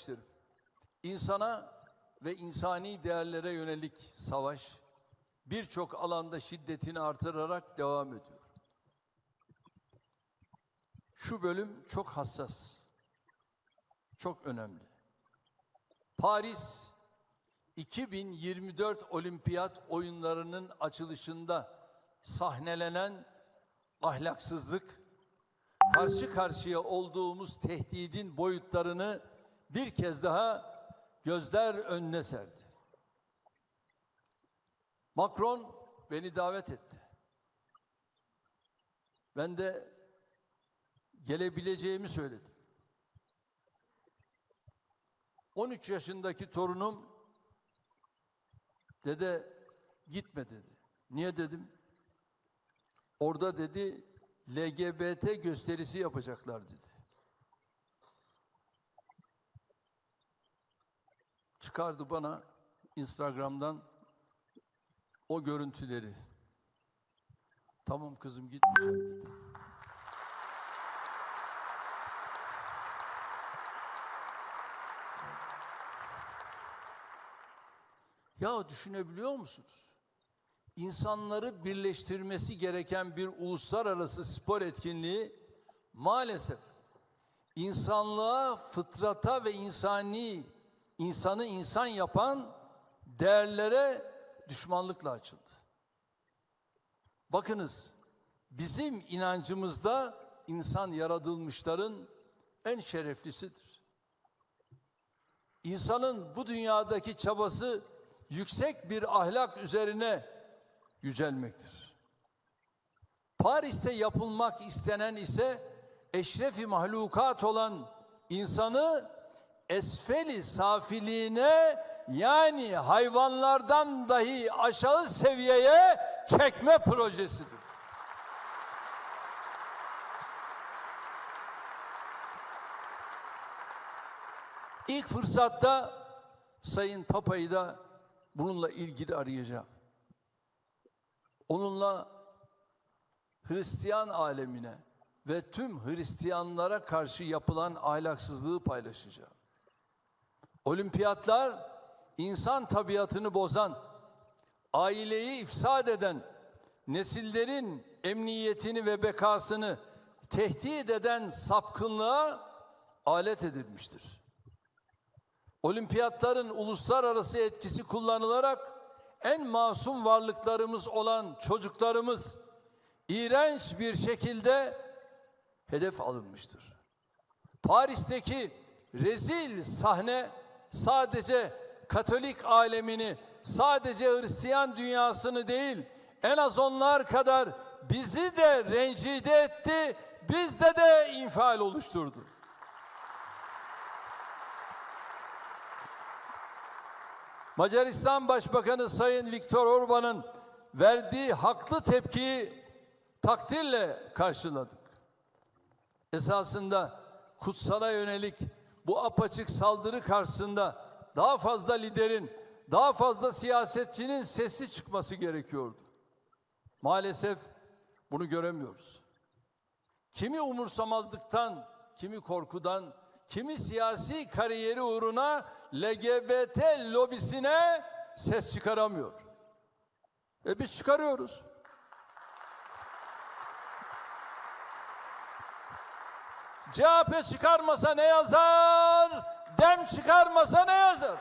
kardeşlerim, insana ve insani değerlere yönelik savaş birçok alanda şiddetini artırarak devam ediyor. Şu bölüm çok hassas, çok önemli. Paris 2024 Olimpiyat oyunlarının açılışında sahnelenen ahlaksızlık, karşı karşıya olduğumuz tehdidin boyutlarını bir kez daha gözler önüne serdi. Macron beni davet etti. Ben de gelebileceğimi söyledim. 13 yaşındaki torunum dede gitme dedi. Niye dedim? Orada dedi LGBT gösterisi yapacaklar dedi. Çıkardı bana Instagram'dan o görüntüleri. Tamam kızım dedi. Ya düşünebiliyor musunuz? İnsanları birleştirmesi gereken bir uluslararası spor etkinliği maalesef insanlığa, fıtrata ve insani insanı insan yapan değerlere düşmanlıkla açıldı. Bakınız bizim inancımızda insan yaratılmışların en şereflisidir. İnsanın bu dünyadaki çabası yüksek bir ahlak üzerine yücelmektir. Paris'te yapılmak istenen ise eşrefi mahlukat olan insanı esfeli safiliğine yani hayvanlardan dahi aşağı seviyeye çekme projesidir. İlk fırsatta Sayın Papa'yı da bununla ilgili arayacağım. Onunla Hristiyan alemine ve tüm Hristiyanlara karşı yapılan ahlaksızlığı paylaşacağım. Olimpiyatlar insan tabiatını bozan, aileyi ifsad eden, nesillerin emniyetini ve bekasını tehdit eden sapkınlığa alet edilmiştir. Olimpiyatların uluslararası etkisi kullanılarak en masum varlıklarımız olan çocuklarımız iğrenç bir şekilde hedef alınmıştır. Paris'teki rezil sahne sadece Katolik alemini, sadece Hristiyan dünyasını değil, en az onlar kadar bizi de rencide etti, bizde de infial oluşturdu. Macaristan Başbakanı Sayın Viktor Orban'ın verdiği haklı tepkiyi takdirle karşıladık. Esasında kutsala yönelik bu apaçık saldırı karşısında daha fazla liderin, daha fazla siyasetçinin sesi çıkması gerekiyordu. Maalesef bunu göremiyoruz. Kimi umursamazlıktan, kimi korkudan, kimi siyasi kariyeri uğruna LGBT lobisine ses çıkaramıyor. E biz çıkarıyoruz. CHP çıkarmasa ne yazar? Dem çıkarmasa ne yazar?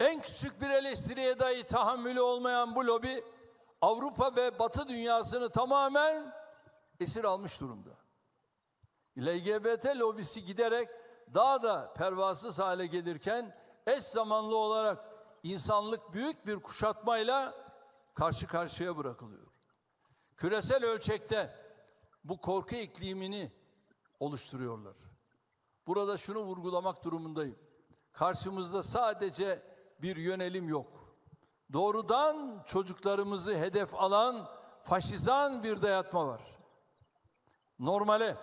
En küçük bir eleştiriye dahi tahammülü olmayan bu lobi Avrupa ve Batı dünyasını tamamen esir almış durumda. LGBT lobisi giderek daha da pervasız hale gelirken eş zamanlı olarak insanlık büyük bir kuşatmayla karşı karşıya bırakılıyor. Küresel ölçekte bu korku iklimini oluşturuyorlar. Burada şunu vurgulamak durumundayım. Karşımızda sadece bir yönelim yok. Doğrudan çocuklarımızı hedef alan faşizan bir dayatma var. Normale,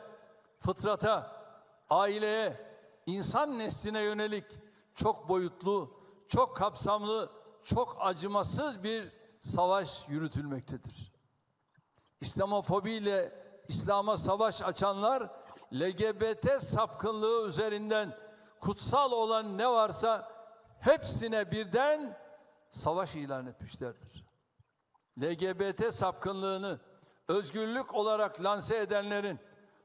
fıtrata, aileye, insan nesline yönelik çok boyutlu, çok kapsamlı, çok acımasız bir savaş yürütülmektedir. İslamofobiyle İslam'a savaş açanlar LGBT sapkınlığı üzerinden kutsal olan ne varsa hepsine birden savaş ilan etmişlerdir. LGBT sapkınlığını özgürlük olarak lanse edenlerin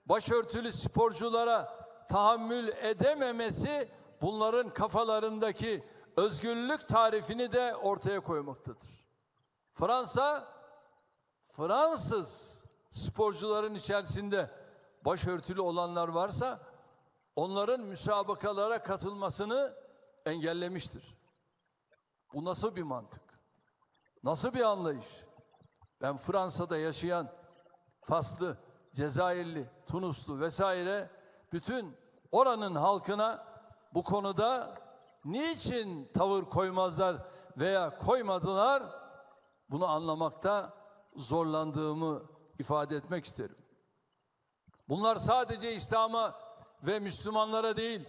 başörtülü sporculara tahammül edememesi bunların kafalarındaki özgürlük tarifini de ortaya koymaktadır. Fransa Fransız sporcuların içerisinde başörtülü olanlar varsa onların müsabakalara katılmasını engellemiştir. Bu nasıl bir mantık? Nasıl bir anlayış? Ben Fransa'da yaşayan Faslı, Cezayirli, Tunuslu vesaire bütün oranın halkına bu konuda niçin tavır koymazlar veya koymadılar bunu anlamakta zorlandığımı ifade etmek isterim. Bunlar sadece İslam'a ve Müslümanlara değil,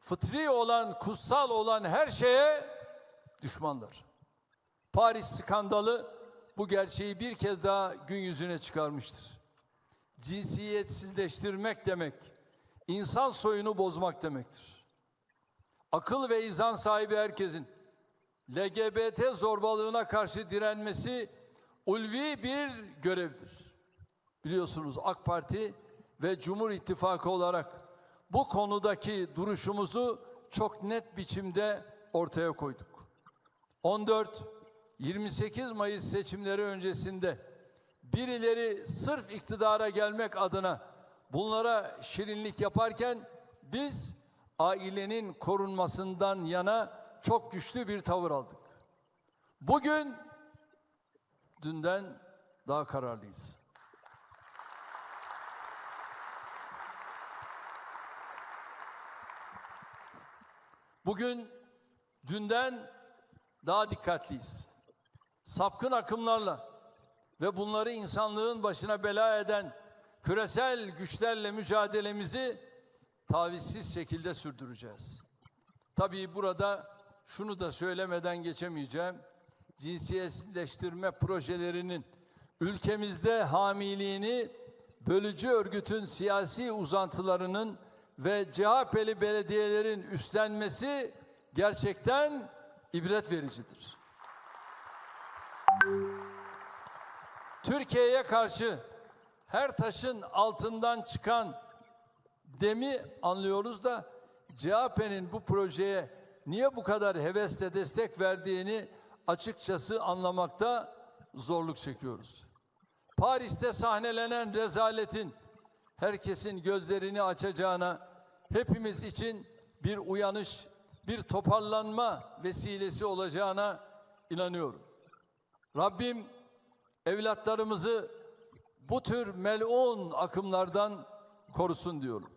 fıtri olan, kutsal olan her şeye düşmanlar. Paris skandalı bu gerçeği bir kez daha gün yüzüne çıkarmıştır. Cinsiyetsizleştirmek demek, insan soyunu bozmak demektir. Akıl ve izan sahibi herkesin LGBT zorbalığına karşı direnmesi ulvi bir görevdir. Biliyorsunuz AK Parti ve Cumhur İttifakı olarak bu konudaki duruşumuzu çok net biçimde ortaya koyduk. 14 28 Mayıs seçimleri öncesinde birileri sırf iktidara gelmek adına bunlara şirinlik yaparken biz ailenin korunmasından yana çok güçlü bir tavır aldık. Bugün dünden daha kararlıyız. Bugün dünden daha dikkatliyiz. Sapkın akımlarla ve bunları insanlığın başına bela eden küresel güçlerle mücadelemizi tavizsiz şekilde sürdüreceğiz. Tabii burada şunu da söylemeden geçemeyeceğim. Cinsiyetleştirme projelerinin ülkemizde hamiliğini bölücü örgütün siyasi uzantılarının ve CHP'li belediyelerin üstlenmesi gerçekten ibret vericidir. Türkiye'ye karşı her taşın altından çıkan demi anlıyoruz da CHP'nin bu projeye niye bu kadar hevesle destek verdiğini açıkçası anlamakta zorluk çekiyoruz. Paris'te sahnelenen rezaletin herkesin gözlerini açacağına, hepimiz için bir uyanış, bir toparlanma vesilesi olacağına inanıyorum. Rabbim evlatlarımızı bu tür melun akımlardan korusun diyorum.